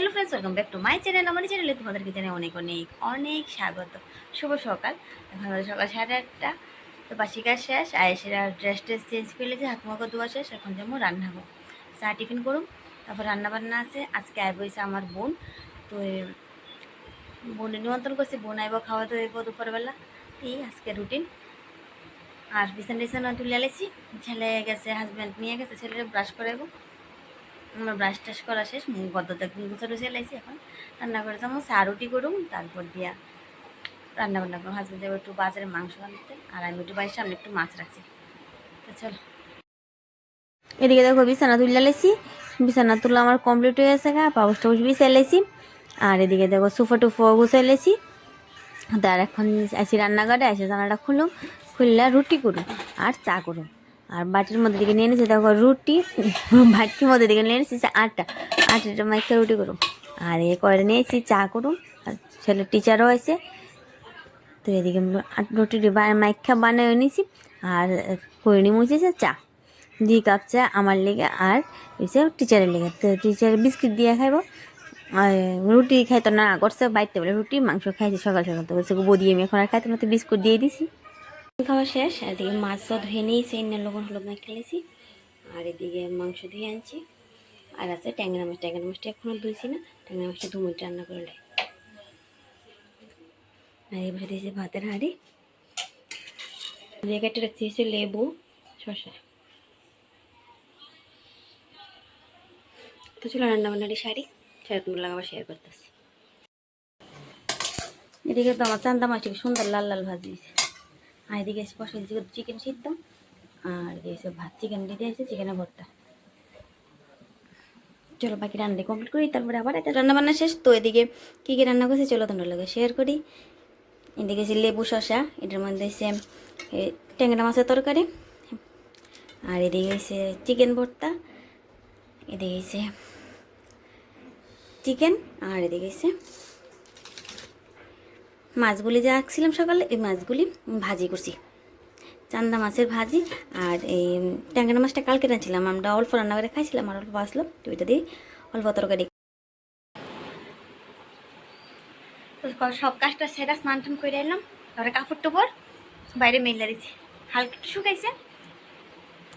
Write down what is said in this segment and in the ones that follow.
Hello friends welcome back to my channel আমার চ্যানেলে তোমাদেরকে জানাই অনেক অনেক অনেক স্বাগত। শুভ সকাল। এখন সকাল সাড়ে আটটা। তো বাসি কাজ শেষ। আর সেটা ড্রেস ট্রেস চেঞ্জ করে যে হাত মুখ ধোয়া শেষ। এখন যেমন রান্না করব। চা, টিফিন করুম। তারপর রান্না বান্না আছে। আজকে আইব হয়েছে আমার বোন। তো বোন নিমন্ত্রণ করছে। বোন আইব, খাওয়া তো দুপুরবেলা। এই আজকে রুটিন আর বিছানা টিছানা তুলে আলেছি ছেলে গেছে হাজব্যান্ড নিয়ে গেছে, ছেলের ব্রাশ করাইবো। আমার ব্রাশ টাশ করা শেষ মুখ গদ্দতে গুছা টুছে লাইছি এখন। রান্না করে যাব চা রুটি করুম, তারপর দিয়া রান্না বান্না করুন হাজবেন্ড যাব একটু বাজারে মাংস আনতে, আর আমি একটু বাড়ির সামনে একটু মাছ রাখছি। তো চলো। এদিকে দেখো বিছানা তুলে লাইছি বিছানা তুলে আমার কমপ্লিট হয়ে গেছে গা পাউস টাউস বিছাই লাইছি আর এদিকে দেখো সুফা টুফো গুছাই লাইছি তার এখন আসি রান্নাঘরে এসে জানাটা খুলুম, খুললে রুটি করুম আর চা করুম। আর বাটির মধ্যে দিকে নিয়ে নিয়েছি দেখো রুটি, বাটির মধ্যে দিকে নিয়ে নিয়েছি আটটা আটটা মাইকে রুটি করুম আর এ করে নিয়েছি, চা করুম আর ছেলে টিচারও আছে। তো এদিকে রুটি মাইখা বানিয়ে নিয়েছি আর করে নিয়ে মুছেছে চা। দুই কাপ চা আমার লেগে আর হচ্ছে টিচারের লেগে। তো টিচার বিস্কিট দিয়ে খাইব। আর রুটি খাইতো না, করছে বাইতে বলে রুটি, মাংস খাইছি সকাল সকাল। তো বলছে বদি, আমি এখন আর খাইতে না, তো বিস্কুট দিয়ে দিছি। খাওয়া শেষ, এদিকে মাছ তো ধুয়ে নিয়েছি, এনে লবণ হলুদ খেলেছি আর এদিকে মাংস ধুয়ে আনছি। আর আছে ট্যাংরা মাছ, ট্যাংরা মাছটা এখনও ধুয়েছি না, ট্যাংরা মাছটা দু মিনিট রান্না করলে আর এবারে দিয়েছি ভাতের হাঁড়ি। কেটে রাখছি, হচ্ছে লেবু, শসা। তো চলো রান্না বান্নারি শাড়ি সেটা তোমরা লাগাবার শেয়ার করতেছি। এদিকে তো আমার চান্দা মাছটি সুন্দর লাল লাল ভাজিয়েছে আর এদিকে এসে বসে দিয়েছি চিকেন সিদ্ধ, আর এসে ভাত চিকেন দিয়ে দিয়েছে চিকেনের ভর্তা। চলো বাকি রান্না কমপ্লিট করি, তারপরে আবার এটা রান্না বান্না শেষ। তো এদিকে কী কী রান্না করছে চলো তোমরা লোকে শেয়ার করি। এদিকে আছে লেবু শসা, এটার মধ্যে এসে ট্যাংরা মাছের তরকারি। আর এদিকে এসে চিকেন ভর্তা, এদিকে এসে চিকেন আর এদিকে এসে মাছগুলি যা আঁকছিলাম সকালে, এই মাছগুলি ভাজি করছি। চান্দা মাছের ভাজি আর এই ট্যাংরা মাছটা কালকে রাঁধছিলাম আমরা অল্প রান্না করে খাইছিলাম আর অল্প আসলো তো ওইটা দিয়ে অল্প তরকারি। সব কাজটা সেরা স্নান টান করে এলাম। তারপরে কাপড় টুপড় বাইরে মেলে দিচ্ছি হালকা একটু শুকাইছে,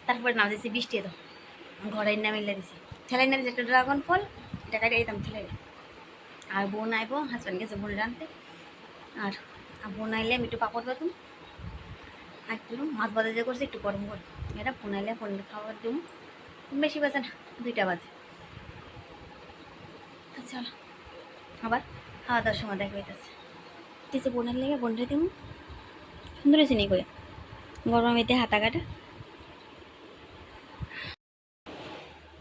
তারপরে নাম দিয়েছি বৃষ্টি এত। ঘরে না মেলে দিছি। ছেলে না একটা ড্রাগন ফল এটা কাটে দিতাম ছেলে আর বোন আইবো হাজব্যান্ড গেছে বোন রানতে আর বোন আইলে আমি একটু পাপড় পাতুম আর একটু মাছ বাজা যে করছি, একটু গরম করে। এটা বোনাইলে ফোন খাবার দিব বেশি বাজে না, দুইটা বাজে। চলো, আবার খাওয়া দাওয়ার সময় দেখা হইতেছে। কিছু বোনের লেগে বোনটা দিব সুন্দর হয়েছে নি করে গরম এতে হাতা কাটা।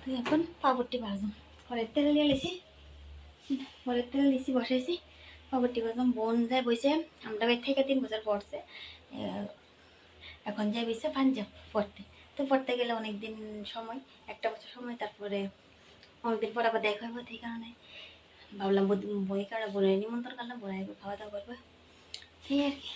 তুই এখন পাপড়টি ভাজুম ঘরের তেল দিয়ে লেছি। ঘরের তেল দিছি বসাইছি। পাপড়টি ভাজুম বোন যায় বইছে, আমরা বাড়ি থেকে তিন বছর পড়ছে। এখন যাই বইছে পাঞ্জাব পড়তে। তো পড়তে গেলে অনেক দিন সময়, একটা বছর সময়, তারপরে অনেকদিন পর আবার দেখা হবে সেই কারণে। ভাবলাম বই- কারা বোনের নিমন্ত্রণ করলাম বোন আসবে খাওয়া দাওয়া করবে। সেই আর কি।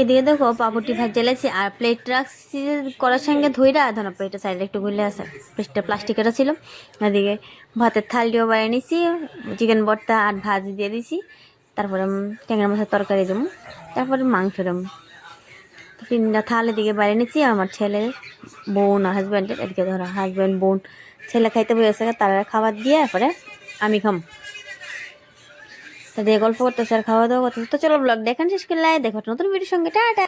এদিকে দেখো, পাপড়টি ভাজে লেছি আর প্লেট রাখছি করার সঙ্গে ধইরা, ধরো প্লেটের সাইডে একটু ঘুরলে আসে প্লেটটা প্লাস্টিকের ছিল। এদিকে ভাতের থালিও বাইরে নিছি চিকেন ভর্তা আর ভাজি দিয়ে দিছি। তারপরে ট্যাংরা মাছের তরকারি দেবো, তারপরে মাংস দেবো। তিনটা থাল এদিকে বাইরে নিছি, আমার ছেলে, বোন আর হাজব্যান্ডের এদিকে ধরো হাজব্যান্ড বোন, ছেলে খাইতে বসে তারা খাবার দিয়ে তারপরে আমি খাম। তা দিয়ে গল্প করতেছে আর খাওয়া দাওয়া করতেছে। তো চলো ব্লগ দেখেন শেষ করলে দেখো নতুন ভিডিওর সঙ্গে। টাটা।